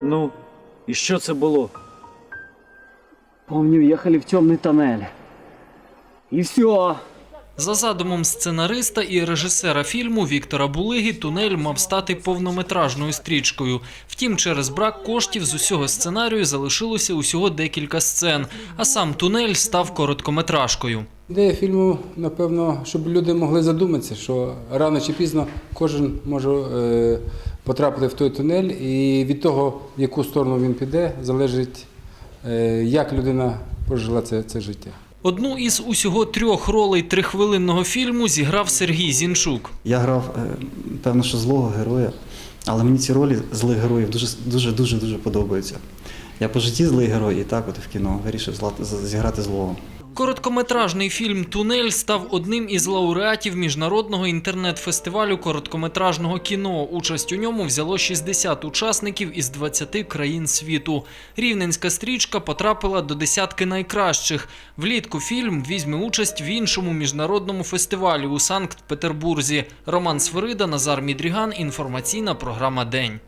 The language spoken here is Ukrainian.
Ну, і що це було? Помню, ехали в темный тоннель. И все. За задумом сценариста і режисера фільму Віктора Булиги, тунель мав стати повнометражною стрічкою. Втім, через брак коштів з усього сценарію залишилося усього декілька сцен, а сам тунель став короткометражкою. Ідея фільму, напевно, щоб люди могли задуматися, що рано чи пізно кожен може е, потрапити в той тунель, і від того, в яку сторону він піде, залежить, е, як людина прожила це, це життя. Одну із усього трьох ролей трихвилинного фільму зіграв Сергій Зінчук. Я грав, е, певно, що злого героя, але мені ці ролі злих героїв дуже дуже дуже дуже подобаються. Я по житті злий герой, і так от в кіно вирішив зіграти злого. Короткометражний фільм Тунель став одним із лауреатів міжнародного інтернет-фестивалю короткометражного кіно. Участь у ньому взяло 60 учасників із 20 країн світу. Рівненська стрічка потрапила до десятки найкращих. Влітку фільм візьме участь в іншому міжнародному фестивалі у Санкт-Петербурзі. Роман Сверида, Назар Мідріган. Інформаційна програма День.